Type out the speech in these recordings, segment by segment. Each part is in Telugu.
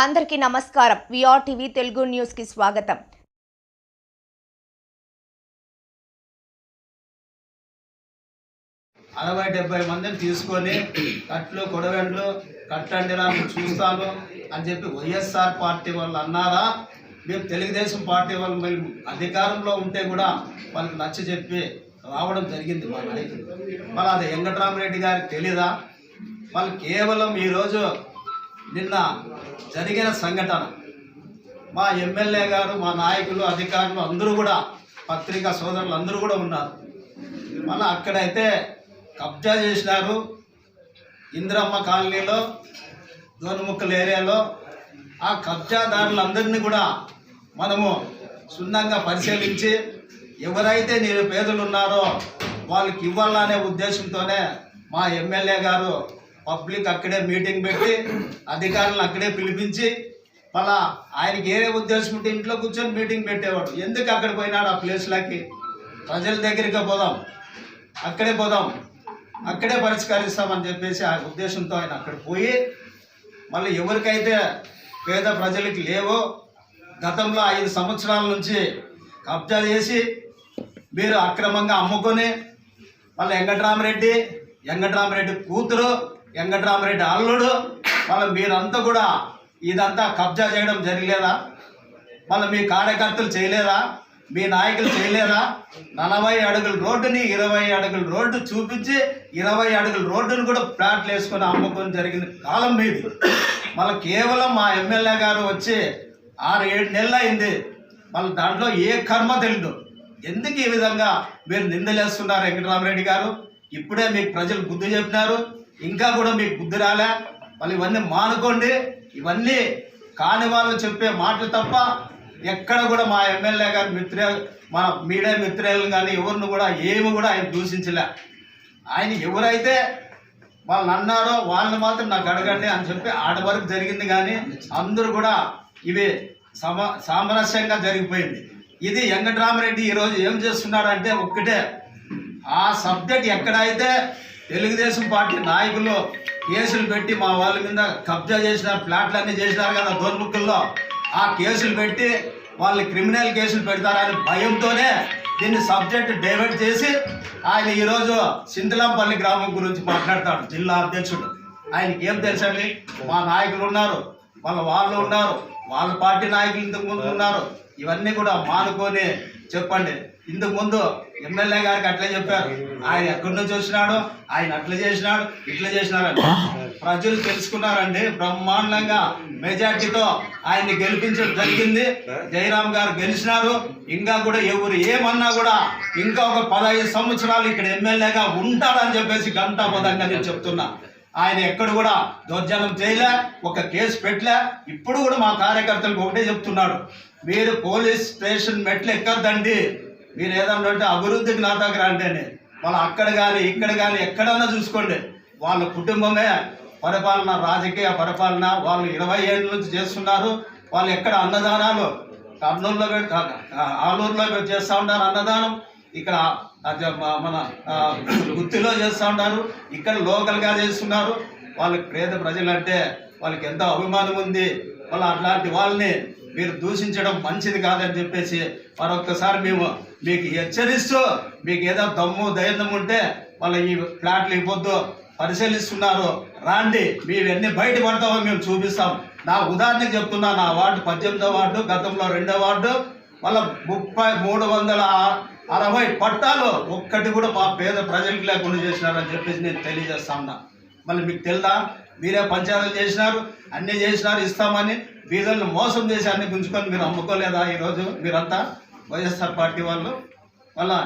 అందరికీ నమస్కారం. విఆర్ టీవీ తెలుగు న్యూస్కి స్వాగతం. అరవై డెబ్బై మందిని తీసుకొని కట్లు కొడవెండ్లు కట్టండి రా చూస్తాను అని చెప్పి వైఎస్ఆర్ పార్టీ వాళ్ళు అన్నారా? మేము తెలుగుదేశం పార్టీ వాళ్ళు మేము అధికారంలో ఉంటే కూడా వాళ్ళకి నచ్చ చెప్పి రావడం జరిగింది మా నాయకులు. మరి అది వెంకటరామరెడ్డి గారికి తెలీదా? వాళ్ళు కేవలం ఈరోజు నిన్న జరిగిన సంఘటన. మా ఎమ్మెల్యే గారు మా నాయకులు అధికారులు అందరూ కూడా పత్రికా సోదరులు అందరూ కూడా ఉన్నారు. మళ్ళీ అక్కడైతే కబ్జా చేసినారు ఇందిరమ్మ కాలనీలో దోనముక్కల ఏరియాలో. ఆ కబ్జాదారులందరినీ కూడా మనము సున్నంగా పరిశీలించి ఎవరైతే నేను పేదలు ఉన్నారో వాళ్ళకి ఇవ్వాలనే ఉద్దేశంతోనే మా ఎమ్మెల్యే గారు పబ్లిక్ అక్కడే మీటింగ్ పెట్టి అధికారులను అక్కడే పిలిపించి మళ్ళా ఆయనకి ఏ ఉద్దేశం ఉంటే ఇంట్లో కూర్చొని మీటింగ్ పెట్టేవాడు. ఎందుకు అక్కడ పోయినాడు ఆ ప్లేస్లకి ప్రజల దగ్గరికి పోదాం. అక్కడే పోదాం. అక్కడే పరిష్కరిస్తామని చెప్పేసి ఆ ఉద్దేశంతో ఆయన అక్కడ పోయి మళ్ళీ ఎవరికైతే పేద ప్రజలకి లేవో గతంలో ఐదు సంవత్సరాల నుంచి కబ్జా చేసి మీరు అక్రమంగా అమ్ముకొని మళ్ళీ వెంకటరామరెడ్డి వెంకటరామరెడ్డి కూతురు వెంకటరామరెడ్డి అల్లుడు. మళ్ళీ మీరంతా కూడా ఇదంతా కబ్జా చేయడం జరగలేదా? మళ్ళీ మీ కార్యకర్తలు చేయలేదా? మీ నాయకులు చేయలేదా? నలభై అడుగుల రోడ్డుని ఇరవై అడుగుల రోడ్డు చూపించి ఇరవై అడుగుల రోడ్డును కూడా ప్లాట్లు వేసుకొని అమ్ముకొని జరిగిన కాలం మీది. మళ్ళీ కేవలం మా ఎమ్మెల్యే గారు వచ్చి ఆరు ఏడు నెలలు అయింది. మళ్ళీ దాంట్లో ఏ కర్మ తెలియదు ఎందుకు ఈ విధంగా మీరు నిందలేస్తున్నారు వెంకటరామరెడ్డి గారు? ఇప్పుడే మీకు ప్రజలు బుద్ధి చెప్పినారు. ఇంకా కూడా మీకు బుద్ధి రాలే. మళ్ళీ ఇవన్నీ మానుకోండి. ఇవన్నీ కాని వాళ్ళు చెప్పే మాటలు తప్ప ఎక్కడ కూడా మా ఎమ్మెల్యే గారి మిత్రే మన మీడియా మిత్రులను కానీ ఎవరిని కూడా ఏమి కూడా ఆయన దూషించలే. ఆయన ఎవరైతే వాళ్ళు అన్నారో వాళ్ళని మాత్రం నాకు అడగండి అని చెప్పి ఆడ వరకు జరిగింది కానీ అందరూ కూడా ఇవి సమ సామరస్యంగా జరిగిపోయింది. ఇది వెంకటరామరెడ్డి ఈరోజు ఏం చేస్తున్నాడంటే ఒక్కటే. ఆ సబ్జెక్ట్ ఎక్కడైతే తెలుగుదేశం పార్టీ నాయకులు కేసులు పెట్టి మా వాళ్ళ మీద కబ్జా చేసిన ప్లాట్లన్నీ చేసినారు కదా దోర్ముక్కుల్లో ఆ కేసులు పెట్టి వాళ్ళు క్రిమినల్ కేసులు పెడతారని భయంతోనే దీన్ని సబ్జెక్ట్ డైవర్ట్ చేసి ఆయన ఈరోజు సింతలాంపల్లి గ్రామం గురించి మాట్లాడతాడు జిల్లా అధ్యక్షుడు. ఆయనకి ఏం తెలుసండి మా నాయకులు ఉన్నారు వాళ్ళ వాళ్ళు ఉన్నారు వాళ్ళ పార్టీ నాయకులు ఇంతకు ముందు ఉన్నారు. ఇవన్నీ కూడా మానుకొని చెప్పండి. ఇంతకు ముందు ఎమ్మెల్యే గారికి అట్లే చెప్పారు. ఆయన ఎక్కడి నుంచి వచ్చినాడు ఆయన అట్లా చేసినాడు ఇట్లా చేసినాడు ప్రజలు తెలుసుకున్నారండి. బ్రహ్మాండంగా మెజార్టీతో ఆయన్ని గెలిపించడం జరిగింది. జయరామ్ గారు గెలిచినారు. ఇంకా కూడా ఎవరు ఏమన్నా కూడా ఇంకా ఒక పదహైదు సంవత్సరాలు ఇక్కడ ఎమ్మెల్యేగా ఉంటాడని చెప్పేసి గంటాపదంగా నేను చెప్తున్నా. ఆయన ఎక్కడ కూడా దౌర్జన్యం చేయలే ఒక కేసు పెట్టలే. ఇప్పుడు కూడా మా కార్యకర్తలకు ఒకటే చెప్తున్నాడు. మీరు పోలీస్ స్టేషన్ మెట్లు ఎక్కద్దండి. మీరు ఏదన్నా అంటే అభివృద్ధికి నా దగ్గర అంటేనే. వాళ్ళు అక్కడ కానీ ఇక్కడ కానీ ఎక్కడన్నా చూసుకోండి. వాళ్ళ కుటుంబమే పరిపాలన రాజకీయ పరిపాలన. వాళ్ళు ఇరవై ఏళ్ళ నుంచి చేస్తున్నారు. వాళ్ళు ఎక్కడ అన్నదానాలు కర్నూలులో ఆలూరులో చేస్తూ ఉంటారు అన్నదానం. ఇక్కడ మన గుత్తిలో చేస్తూ ఉంటారు. ఇక్కడ లోకల్గా చేస్తున్నారు. వాళ్ళకి పేద ప్రజలంటే వాళ్ళకి ఎంతో అభిమానం ఉంది. వాళ్ళు అట్లాంటి వాళ్ళని మీరు దూషించడం మంచిది కాదని చెప్పేసి మరొకసారి మేము మీకు హెచ్చరిస్తూ మీకు ఏదో దమ్ము ధైర్యం ఉంటే వాళ్ళ ఈ ఫ్లాట్లు ఇవ్వద్దు పరిశీలిస్తున్నారు. రాండి మీవన్నీ బయట పడతామో మేము చూపిస్తాం. నా ఉదాహరణకి చెప్తున్నా నా వార్డు పద్దెనిమిదో వార్డు గతంలో రెండో వార్డు మళ్ళీ ముప్పై మూడు వందల అరవై పట్టాలు ఒక్కటి కూడా మా పేద ప్రజలకు లేకుండా చేసినారని చెప్పేసి నేను తెలియజేస్తా ఉన్నా. మళ్ళీ మీకు తెలుదా? మీరే పంచాయతీలు చేసినారు అన్నీ చేసినారు ఇస్తామని బీదలను మోసం దేశాన్ని అన్ని గుంజుకొని మీరు అమ్ముకోలేదా ఈరోజు మీరంతా? వైఎస్ఆర్ పార్టీ వాళ్ళు? మళ్ళా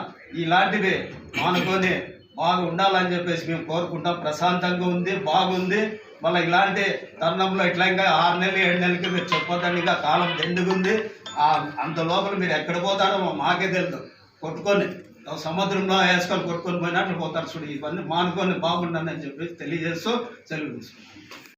ఇలాంటివి మానుకొని బాగా ఉండాలని చెప్పేసి మేము కోరుకుంటాం. ప్రశాంతంగా ఉంది బాగుంది. మళ్ళీ ఇలాంటి తరుణంలో ఇట్లా ఇంకా ఆరు నెలలు ఏడు నెలలకి మీరు చెప్పొద్దండి ఇంకా కాలం దండుగుంది. అంత లోపల మీరు ఎక్కడ పోతారో మాకే తెలియదు కొట్టుకొని సముద్రంలో వేసుకొని కొట్టుకొని పోయినట్లు పోతారు చూడు ఇవన్నీ మానుకొని బాగుండండి అని చెప్పేసి తెలియజేస్తూ సెలవు తీసుకుంటాం